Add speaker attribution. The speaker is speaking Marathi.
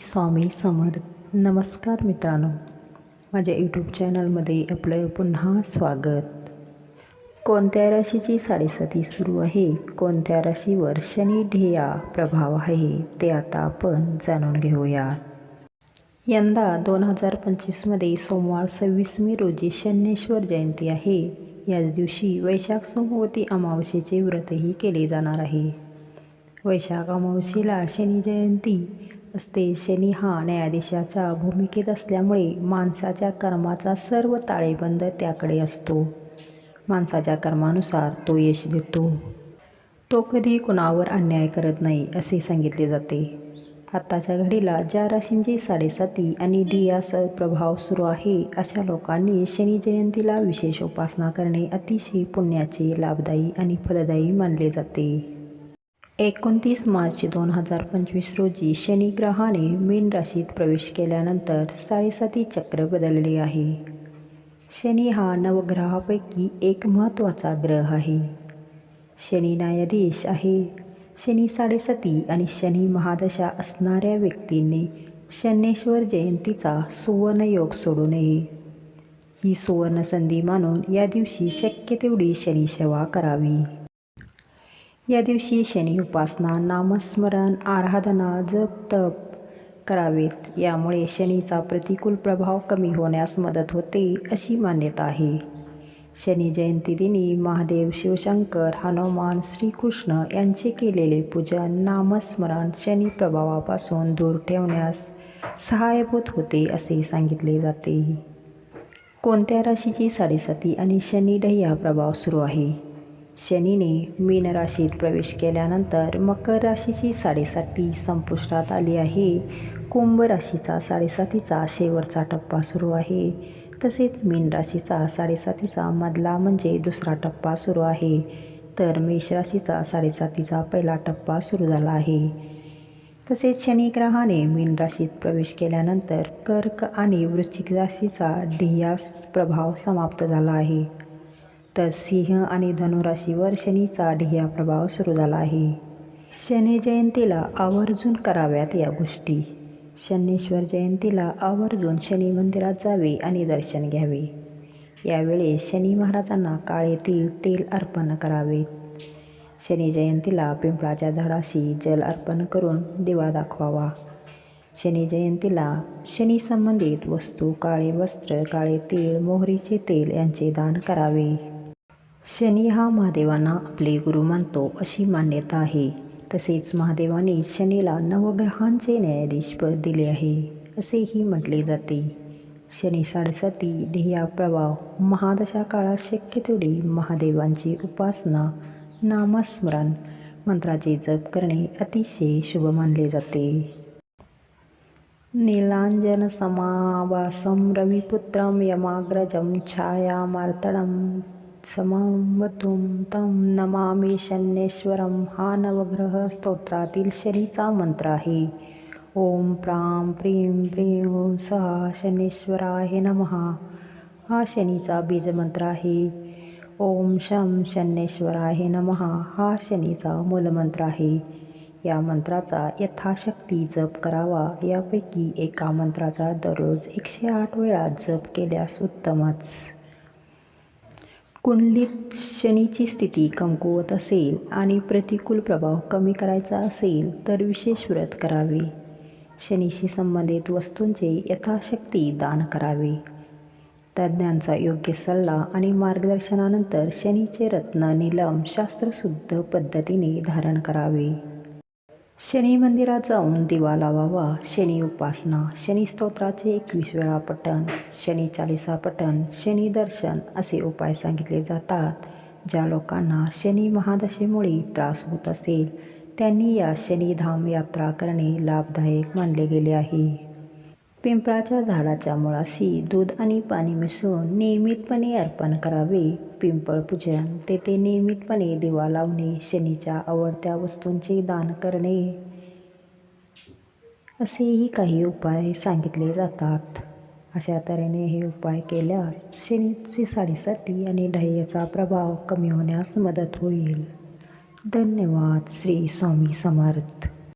Speaker 1: स्वामी समर्थ. नमस्कार मित्रांनो. माझ्या यूट्यूब चॅनलमध्ये आपलं पुन्हा स्वागत. कोणत्या राशीची साडेसाती सुरू आहे? कोणत्या राशीवर शनी ढेया प्रभाव आहे? ते आता आपण जाणून घेऊया. यंदा दोन हजार पंचवीसमध्ये सोमवार सव्वीस मे रोजी शनेश्वर जयंती आहे. याच दिवशी वैशाख सोमवती अमावस्येचे व्रतही केले जाणार आहे. वैशाख अमावस्येला शनी जयंती असते. शनी हा न्यायाधीशाच्या भूमिकेत असल्यामुळे माणसाच्या कर्माचा सर्व ताळेबंद त्याकडे असतो. माणसाच्या कर्मानुसार तो यश देतो. तो कधी कुणावर अन्याय करत नाही असे सांगितले जाते. आत्ताच्या घडीला ज्या राशींची साडेसाती आणि डियाचा प्रभाव सुरू आहे अशा लोकांनी शनी जयंतीला विशेष उपासना करणे अतिशय पुण्याचे लाभदायी आणि फलदायी मानले जाते. एकोणतीस मार्च दोन हजार पंचवीस रोजी शनी ग्रहाने मीन राशीत प्रवेश केल्यानंतर साडेसाती चक्र बदलले आहे. शनी हा नवग्रहापैकी एक महत्त्वाचा ग्रह आहे. शनी न्यायाधीश आहे. शनी साडेसाती आणि शनी महादशा असणाऱ्या व्यक्तींनी शनेश्वर जयंतीचा सुवर्णयोग सोडू नये. ही सुवर्ण संधी मानून या दिवशी शक्य तेवढी शनी सेवा करावी. या दिवशी शनी उपासना नामस्मरण आराधना जप तप करावेत. यामुळे शनीचा प्रतिकूल प्रभाव कमी होण्यास मदत होते अशी मान्यता आहे. शनी जयंती दिनी महादेव शिवशंकर हनुमान श्रीकृष्ण यांचे केलेले पूजन नामस्मरण शनी प्रभावापासून दूर ठेवण्यास सहाय्यभूत होते असे सांगितले जाते. कोणत्या राशीची साडेसाती आणि शनी ढय्या प्रभाव सुरू आहे? शनीने मीन राशीत प्रवेश केल्यानंतर मकर राशीची साडेसाती संपुष्टात आली आहे. कुंभ राशीचा साडेसातीचा शेवटचा टप्पा सुरू आहे. तसेच मीन राशीचा साडेसातीचा मधला म्हणजे दुसरा टप्पा सुरू आहे. तर मेष राशीचा साडेसातीचा पहिला टप्पा सुरू झाला आहे. तसेच शनिग्रहाने मीन राशीत प्रवेश केल्यानंतर कर्क आणि वृश्चिक राशीचा ढियास प्रभाव समाप्त झाला आहे. तर सिंह आणि धनुराशीवर शनीचा ढिया प्रभाव सुरू झाला आहे. शनी जयंतीला आवर्जून कराव्यात या गोष्टी. शनेश्वर जयंतीला आवर्जून शनी मंदिरात जावे आणि दर्शन घ्यावे. यावेळी शनी महाराजांना काळे तीळ तेल अर्पण करावे. शनी जयंतीला पिंपळाच्या झाडाशी जल अर्पण करून दिवा दाखवावा. शनी जयंतीला शनी संबंधित वस्तू काळे वस्त्र काळे तीळ मोहरीचे तेल यांचे दान करावे. शनी हा महादेवांना आपले गुरु मानतो अशी मान्यता आहे. तसेच महादेवाने शनीला नवग्रहांचे न्यायाधीशपद दिले आहे असेही म्हटले जाते. शनी साडेसाती ध्येया प्रभाव महादशा काळात शक्य तेवढी महादेवांची उपासना नामस्मरण मंत्राचे जप करणे अतिशय शुभ मानले जाते. नीलांजनसमावासं रविपुत्रं यमाग्रजं छायामार्तडं समवतुं तं नमामि शन्येश्वरं हा नवग्रह स्तोत्रातील शनीचा मंत्र आहे। ओम प्रां प्रीं प्रीं सहा शनेश्वराय नमः। हा शनीचा बीजमंत्र आहे। ओम शं शन्येश्वराय नमः। हा शनीचा मूलमंत्र आहे। या मंत्राचा यथाशक्ती जप करावा। यापैकी एका मंत्राचा दररोज एकशे आठ वेळा जप केल्यास उत्तमच। कुंडलीत शनीची स्थिती कमकुवत असेल आणि प्रतिकूल प्रभाव कमी करायचा असेल तर विशेष व्रत करावे. शनीशी संबंधित वस्तूंचे यथाशक्ती दान करावे. तज्ज्ञांचा योग्य सल्ला आणि मार्गदर्शनानंतर शनीचे रत्न नीलम शास्त्रशुद्ध पद्धतीने धारण करावे. शनी मंदिरात जाऊन दिवा लावावा. शनी उपासना शनी स्तोत्राचे एकवीस वेळा पठण शनी चालिसा पठण शनी दर्शन असे उपाय सांगितले जातात. ज्या लोकांना शनी महादशेमुळे त्रास होत असेल त्यांनी या शनीधाम यात्रा करणे लाभदायक मानले गेले आहे. पिंपळाच्या झाडाच्या मुळाशी दूध आणि पाणी मिसळून नियमितपणे अर्पण करावे. पिंपळ पूजन तेथे नियमितपणे दिवा लावणे शनीच्या आवडत्या वस्तूंचे दान करणे असेही काही उपाय सांगितले जातात. अशा तऱ्हेने हे उपाय केल्यास शनीची साडेसाती आणि ढय्याचा प्रभाव कमी होण्यास मदत होईल. धन्यवाद. श्री स्वामी समर्थ.